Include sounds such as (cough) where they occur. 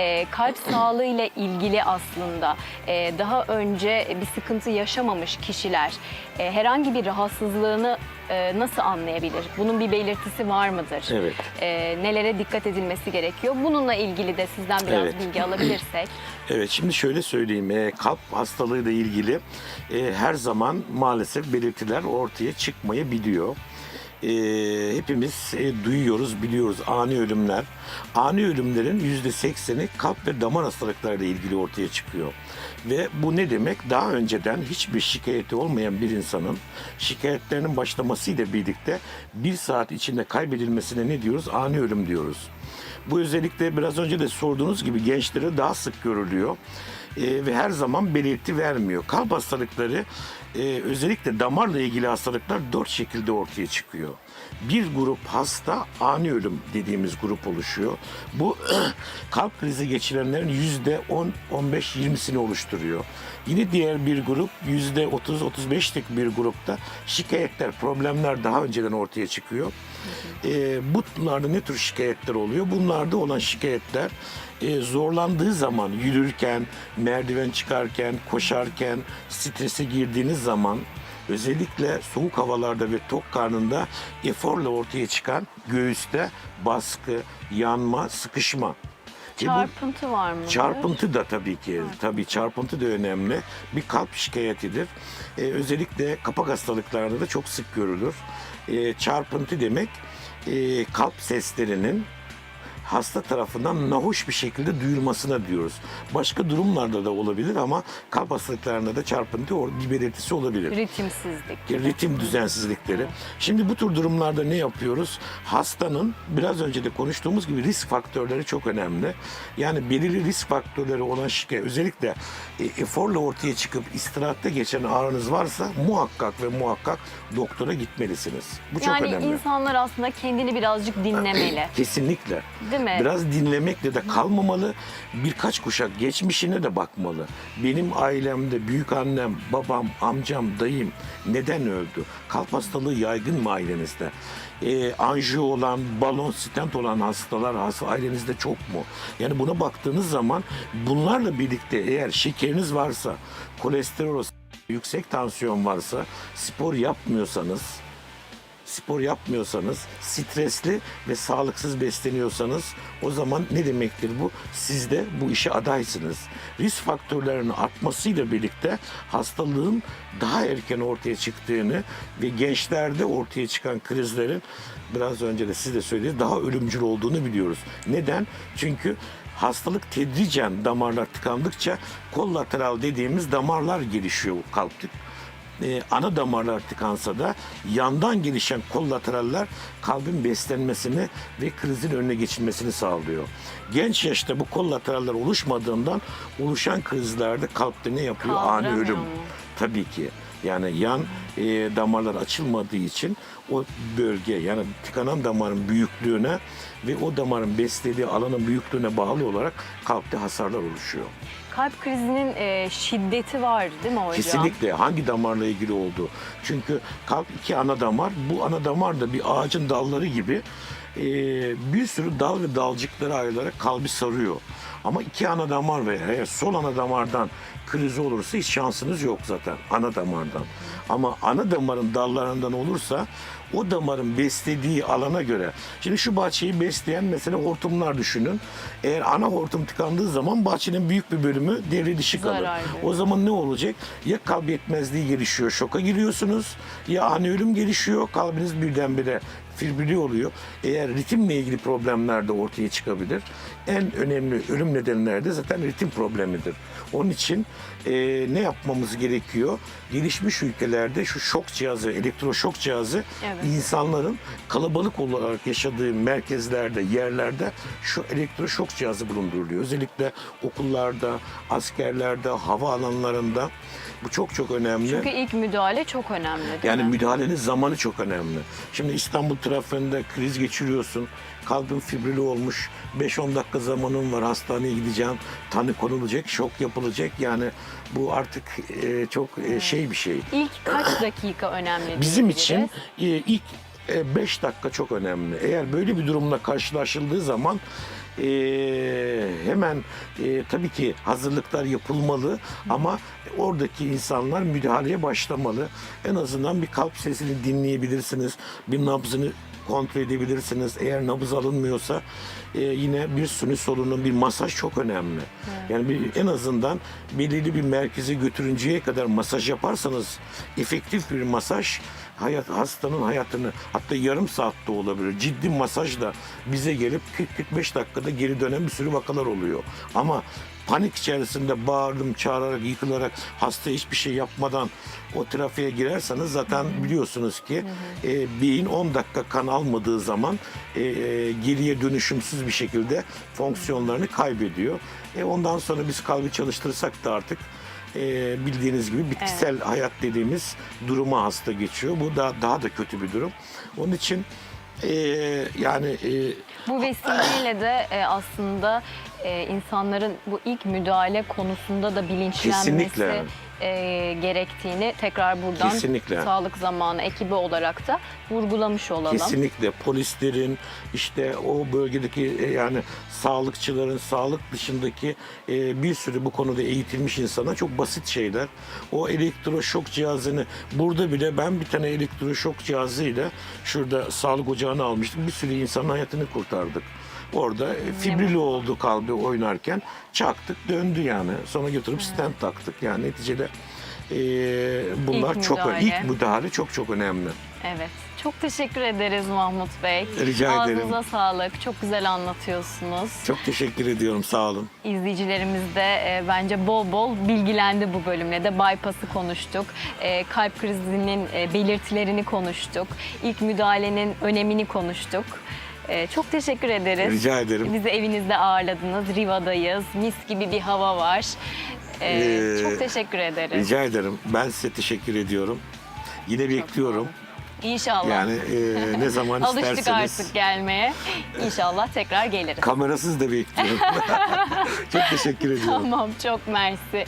e, kalp sağlığı ile ilgili aslında e, daha önce bir sıkıntı yaşamamış kişiler e, herhangi bir rahatsızlığını e, nasıl anlayabilir? Bunun bir belirtisi var mıdır? Evet. E, nelere dikkat edilmesi gerekiyor? Bununla ilgili de sizden biraz Evet. bilgi alabilirsek. (clears throat) Evet şimdi şöyle söyleyeyim e, kalp hastalığıyla ilgili e, her zaman maalesef belirtiler ortaya çıkmayabiliyor. E, hepimiz e, duyuyoruz, biliyoruz ani ölümler. Ani ölümlerin yüzde sekseni kalp ve damar hastalıklarıyla ilgili ortaya çıkıyor. Ve bu ne demek? Daha önceden hiçbir şikayeti olmayan bir insanın şikayetlerinin başlamasıyla birlikte bir saat içinde kaybedilmesine ne diyoruz? Ani ölüm diyoruz. Bu özellikle biraz önce de sorduğunuz gibi gençlere daha sık görülüyor. Ee, ve her zaman belirti vermiyor. Kalp hastalıkları e, özellikle damarla ilgili hastalıklar dört şekilde ortaya çıkıyor. Bir grup hasta ani ölüm dediğimiz grup oluşuyor. Bu (clears throat) kalp krizi geçirenlerin yüzde 10-15-20'sini oluşturuyor. Yine diğer bir grup yüzde 30-35'lik bir grupta şikayetler, problemler daha önceden ortaya çıkıyor. E, bunlarda ne tür şikayetler oluyor? Bunlarda olan şikayetler e, zorlandığı zaman yürürken, merdiven çıkarken, koşarken, strese girdiğiniz zaman özellikle soğuk havalarda ve tok karnında eforla ortaya çıkan göğüste baskı, yanma, sıkışma. Çarpıntı var mı? Çarpıntı da tabii ki. Tabii çarpıntı da önemli. Bir kalp şikayetidir. Ee, özellikle kapak hastalıklarında da çok sık görülür. Ee, çarpıntı demek e, kalp seslerinin hasta tarafından nahoş bir şekilde duyulmasına diyoruz. Başka durumlarda da olabilir ama kalp hastalıklarında da çarpıntı belirtisi olabilir Ritimsizlik. ritim düzensizlikleri. Şimdi bu tür durumlarda ne yapıyoruz? Hastanın biraz önce de konuştuğumuz gibi risk faktörleri çok önemli. Yani belirli risk faktörleri olan şikayet özellikle e, eforla ortaya çıkıp istirahatte geçen ağrınız varsa muhakkak ve muhakkak doktora gitmelisiniz. Bu çok yani önemli. insanlar aslında kendini birazcık dinlemeli. (clears throat) Kesinlikle. Değil mi? Biraz dinlemekle de kalmamalı. Birkaç kuşak geçmişine de bakmalı. Benim ailemde büyük annem, babam, amcam, dayım neden öldü? Kalp hastalığı yaygın mı ailenizde? Ee, anjiyo olan, balon stent olan hastalar hasta ailenizde çok mu? Yani buna baktığınız zaman bunlarla birlikte eğer şekeriniz varsa, kolesterol, yüksek tansiyon varsa, spor yapmıyorsanız, spor yapmıyorsanız, stresli ve sağlıksız besleniyorsanız o zaman ne demektir bu? Siz de bu işe adaysınız. Risk faktörlerinin artmasıyla birlikte hastalığın daha erken ortaya çıktığını ve gençlerde ortaya çıkan krizlerin biraz önce de siz de söylediniz daha ölümcül olduğunu biliyoruz. Neden? Çünkü hastalık tedricen damarlar tıkandıkça kollateral dediğimiz damarlar gelişiyor kalpte e, ana damarlar tıkansa da yandan gelişen kollateraller kalbin beslenmesini ve krizin önüne geçilmesini sağlıyor. Genç yaşta bu kollateraller oluşmadığından oluşan krizlerde kalpte ne yapıyor? Ani ölüm. Tabii ki. Yani yan e, damarlar açılmadığı için o bölge yani tıkanan damarın büyüklüğüne ve o damarın beslediği alanın büyüklüğüne bağlı olarak kalpte hasarlar oluşuyor. Kalp krizinin e, şiddeti var değil mi hocam? Kesinlikle hangi damarla ilgili olduğu. Çünkü kalp iki ana damar. Bu ana damar da bir ağacın dalları gibi e, bir sürü dal ve dalcıkları ayrılarak kalbi sarıyor. Ama iki ana damar ve eğer sol ana damardan kriz olursa hiç şansınız yok zaten ana damardan. Ama ana damarın dallarından olursa o damarın beslediği alana göre. Şimdi şu bahçeyi besleyen mesela hortumlar düşünün. Eğer ana hortum tıkandığı zaman bahçenin büyük bir bölümü devre dışı kalır. O zaman ne olacak? Ya kalp yetmezliği gelişiyor, şoka giriyorsunuz. Ya ani ölüm gelişiyor, kalbiniz birdenbire fibrili oluyor. Eğer ritimle ilgili problemler de ortaya çıkabilir. En önemli ölüm nedenleri de zaten ritim problemidir. Onun için e, ne yapmamız gerekiyor? Gelişmiş ülkelerde şu şok cihazı, elektroşok cihazı Evet. insanların kalabalık olarak yaşadığı merkezlerde, yerlerde şu elektroşok cihazı bulunduruluyor. Özellikle okullarda, askerlerde, hava alanlarında bu çok çok önemli. Çünkü ilk müdahale çok önemli değil Yani mi? müdahalenin zamanı çok önemli. Şimdi İstanbul trafiğinde kriz geçiriyorsun. Kalbin fibrili olmuş. 5-10 dakika zamanın var. Hastaneye gideceğim. Tanı konulacak, şok yapılacak. Yani bu artık e, çok e, şey bir şey. İlk kaç (clears throat) dakika önemli Bizim için e, ilk 5 dakika çok önemli. Eğer böyle bir durumla karşılaşıldığı zaman e, hemen e, tabii ki hazırlıklar yapılmalı ama oradaki insanlar müdahaleye başlamalı. En azından bir kalp sesini dinleyebilirsiniz. Bir nabzını kontrol edebilirsiniz. Eğer nabız alınmıyorsa e, yine bir suni solunum, bir masaj çok önemli. Yani bir, en azından belirli bir merkeze götürünceye kadar masaj yaparsanız efektif bir masaj hayat hastanın hayatını hatta yarım saatte olabilir. Ciddi masajla bize gelip 40-45 dakikada geri dönen bir sürü vakalar oluyor. Ama panik içerisinde bağırdım, çağırarak, yıkılarak hasta hiçbir şey yapmadan o trafiğe girerseniz zaten biliyorsunuz ki e, beyin 10 dakika kan almadığı zaman e, e, geriye dönüşümsüz bir şekilde fonksiyonlarını kaybediyor. E, ondan sonra biz kalbi çalıştırsak da artık e, bildiğiniz gibi bitkisel hayat dediğimiz duruma hasta geçiyor. Bu da daha da kötü bir durum. Onun için e, yani e, Bu vesileyle de e, aslında e, insanların bu ilk müdahale konusunda da bilinçlenmesi Kesinlikle. E, gerektiğini tekrar buradan Kesinlikle. sağlık zamanı ekibi olarak da vurgulamış olalım. Kesinlikle polislerin işte o bölgedeki e, yani sağlıkçıların sağlık dışındaki e, bir sürü bu konuda eğitilmiş insana çok basit şeyler. O elektroşok cihazını burada bile ben bir tane elektroşok cihazıyla şurada sağlık ocağını almıştım. Bir sürü insanın hayatını kurtardık. Orada e, fibrili oldu kalbi oynarken çaktık döndü yani. Sonra götürüp stent taktık. Yani neticede e, bunlar İlk çok müdahale. ilk müdahale çok çok önemli. Evet. Çok teşekkür ederiz Mahmut Bey. Rica Ağzınıza ederim. sağlık. Çok güzel anlatıyorsunuz. Çok teşekkür ediyorum. Sağ olun. İzleyicilerimiz de e, bence bol bol bilgilendi bu bölümle de. Bypass'ı konuştuk. E, kalp krizinin e, belirtilerini konuştuk. İlk müdahalenin önemini konuştuk. E, çok teşekkür ederiz. Rica ederim. Bizi evinizde ağırladınız. Riva'dayız. Mis gibi bir hava var. E, Ee, çok teşekkür ederiz. Rica ederim. Ben size teşekkür ediyorum. Yine bekliyorum. İnşallah. Yani e, ne zaman (laughs) Alıştık isterseniz. artık gelmeye. İnşallah tekrar geliriz. Kamerasız da bekliyorum. (laughs) Çok teşekkür ediyorum. Tamam çok mersi.